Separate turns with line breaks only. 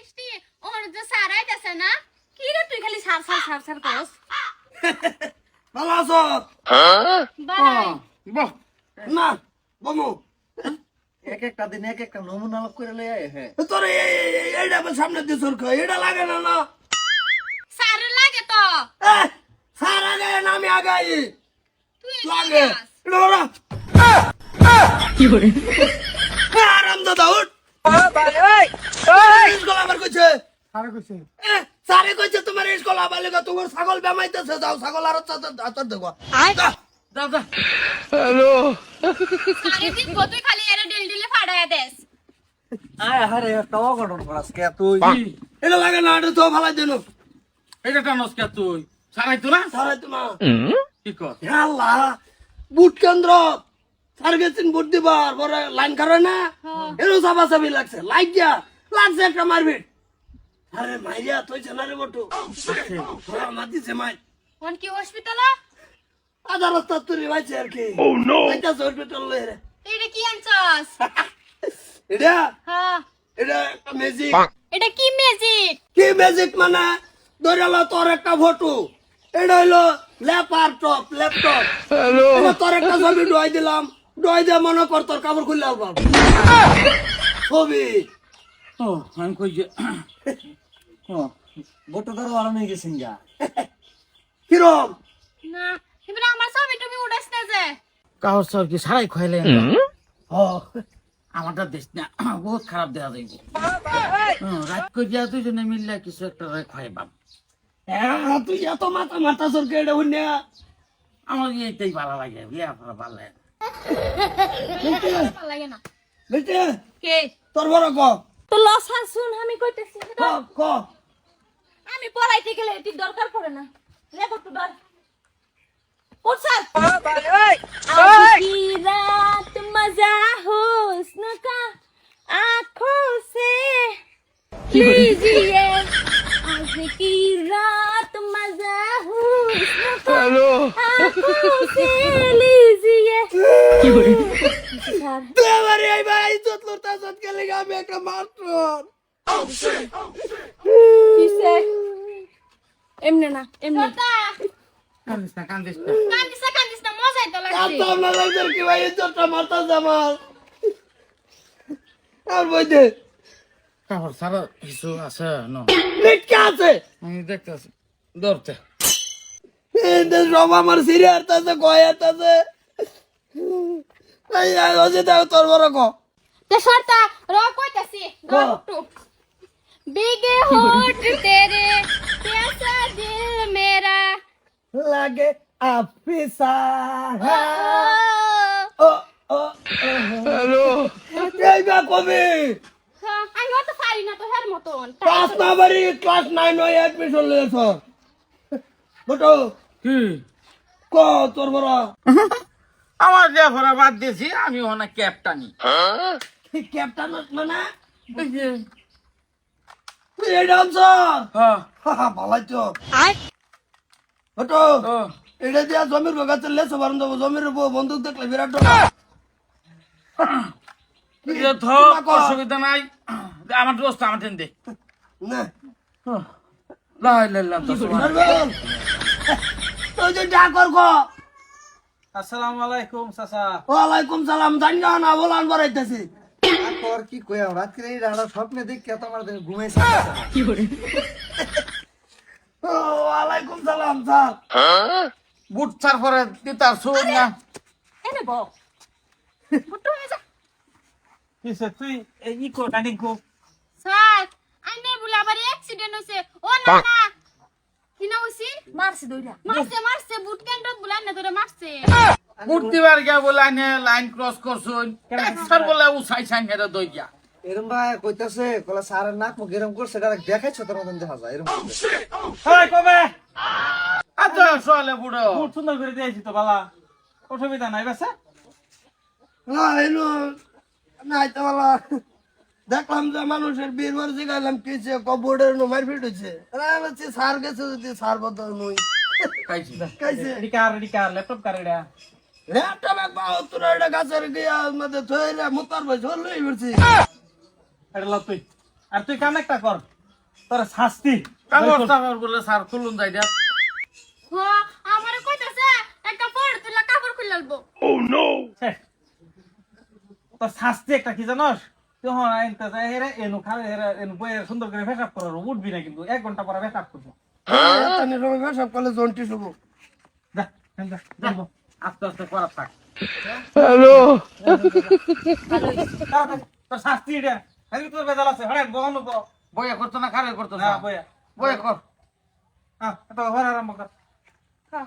মিষ্টি ওর যে সারাইতেছে না? কি রে তুই খালি সার সার সার সার করস?
ভালো আছো?
বাই।
বাহ।
না বমু
এক একটা দিন এক একটা নমুনা করে লই আয় হ্যাঁ।
তোর এইটা সামনে দিয়ে সরক এটা লাগে না না?
সার লাগে তো।
সার আগে না আমি আগাই।
তুই
লাগে। এটা ওরা আরাম দাদা উঠ। স্কুল আমার কইছে? সারে কইছে। তোমার স্কুল আবার লেগে তোমার ছাগল বেমাইতেছে যাও ছাগল আর হাতর দেখো
দাদা
সারে দিন গো খালি এর ডিল ডিলে ফাড়ায় দেস।
আয় হারে একটা অঘটন করাস কে তুই
এটা লাগে না এটা তো ভালো দিন।
এটা টানস কে তুই। সারাই তো না?
সারাই
কি কর?
আল্লাহ বুট কেন্দ্র। গেছেন বুট দিবার। পরে লাইন করে না? এরও চাপা চাপি লাগছে। লাইট দিয়া লাগছে একটা মারবিট আরে মাইয়া তুইছে না রে বটু। তোরা মাতিছে মাই।
কোন কি হসপিটালে
আধা রাস্তা তুই ভাইছে আর কি। ও নো এটা হসপিটাল লই রে।
এটা কি আনছস?
এটা?
হ্যাঁ।
এটা একটা ম্যাজিক
এটা কি ম্যাজিক
কি ম্যাজিক মানে? ধরালো তোর একটা ফটো। এটা হইল ল্যাপটপ ল্যাপটপ এটা তোর একটা ছবি ডুয়াই দিলাম। ডুয়াই দিয়ে মনে কর তোর কাপড় খুললে ছবি।
ও আমি কই যে
গোটা ধরো আর নিয়ে গেছেন গা।
কিরম?
না এবার আমার ছবি তুমি উড়াস না যে।
কাহর সর কি সারাই খাইলে
ও
আমারটা দেশ না বহুত খারাপ দেখা যাইব। রাত করে দিয়া দুজনে মিললে কিছু একটা খাইবাম
হ্যাঁ, তুই এত মাথা মাথা সরকে এটা হইনে
আমার এইটাই ভালো লাগে ভালো লাগে
ভালো লাগে না।
বুঝতে
কে?
তোর বড় ক
তো লসান শুন আমি কইতেছি
ক ক
আমি পড়াইতে গেলে এটি দরকার পড়ে না লেখো তো দর उठ सर आज की रात मजा हुस्न का आंखों से लीजिए आज की रात मजा हुस्न का आंखों से लीजिए
আমি একটা
কিসে? এমনে না এমনে।
কান্দিস না কান্দিস না।
কান্দিস না কান্দিস না মজাই তো লাগছে।
এত আপনার লাগছে কি ভাই ইজ্জতটা মারতাছে আমার আর বইতে
কাহর সারা কিছু আছে? ন।
লিটকে আছে?
আমি দেখতেছি। ধরতে।
এই দেশ সব আমার সিরে হারতাছে কয় হারতাছে এই রজি দাও তোর বড় ক।
তে শর্তা র কইতাছি
র
একটু বিগে হোট তেরে প্যাসা দিল মেরা
লাগে
আপিসা
ও ও হ্যালো এই বা কবি।
আমি তো পারি না তো হের মতন।
ক্লাস না বাড়ি ক্লাস 9 হয় অ্যাডমিশন লিয়েছ বটো।
কি?
ক তোর বড়
আমার লেখাপড়া বাদ দিয়েছি আমি ওখানে ক্যাপটানি
ক্যাপ্টেন মানে?
এই যে।
তুই এই ডান্সার?
হ্যাঁ
ভালাই তো। বটো এটা দিয়া জমির দেবো বন্দুক দেখলে বিরাট না
অসুবিধা নাই। আমার দোস্ত আমার দে।
না।
লাই তো
ডাকর
আসসালামু আলাইকুম চাচা।
ওয়ালাইকুম সালাম জানি না বলান বাড়াইতেছি।
আর কি কই রাত্রে এই রাড়া স্বপ্নে দেখে তোমার ঘুমাইছে।
ও, ওয়ালাইকুম সালাম স্যার।
বুট চার পরে দিতার শুন না।
এনে বউ ফুটু হয়ে যা।
কিসে তুই এই কো কাটিং কো
স্যার আইনে বুলা আবার অ্যাক্সিডেন্ট হইছে। ও না না। হইছে? মারছে দইরা মারছে মারছে বুট না মারছে।
বুট গিয়া লাইন ক্রস করছুন। স্যার বলে উসাই সাইন হেরে দই গিয়া।
এরম ভাই কইতাছে কলা সারের নাক মুখ এরম করছে ডাইরেক্ট দেখাইছো তোর মতন দেখা যায় এরম
কবে?
আচ্ছা সোয়ালে বুড়ো।
খুব সুন্দর করে দিয়েছি তো বালা। অসুবিধা নাই বেসে
না নাই তো বলা। দেখলাম যে মানুষের বীর বার জিগাইলাম কিছে কবোর্ডের নো মার ফিট হইছে আরে আমি বলছি, স্যার গেছে যদি স্যার বদল নই কাইছে
এডি কার এডি কার ল্যাপটপ কার এটা?
ল্যাপটপ এক বাও এটা গাছের গিয়া মধ্যে থইলে মুতার বই ঝোল লই বলছি।
এটা লাভ তুই। আর তুই কাম একটা কর। তোর শাস্তি।
টাগজ বলে স্যার খুলুন যাই দিয়া
হ আমারে কইতাছে একটা পড় তুই কাপড়।
তোর শাস্তি একটা কি জানোস? তুই হন আইনতে যাই হেরে এনু খারে হেরে এনু বইয়ে সুন্দর করে ফেসাপ করার উঠবি না কিন্তু এক ঘণ্টা পরে ফেসাপ করব
সব কলে জন্টি শুভ
যা
আস্তে আস্তে করা থাক
তাড়াতাড়ি, তোর শাস্তি এটা আজকে তোর বেজাল আছে হরে বহন
বইয়া করতো না খারে করতো না
হ্যাঁ বইয়া
বইয়া কর
হ্যাঁ এটা হরে আরম্ভ কর
হ্যাঁ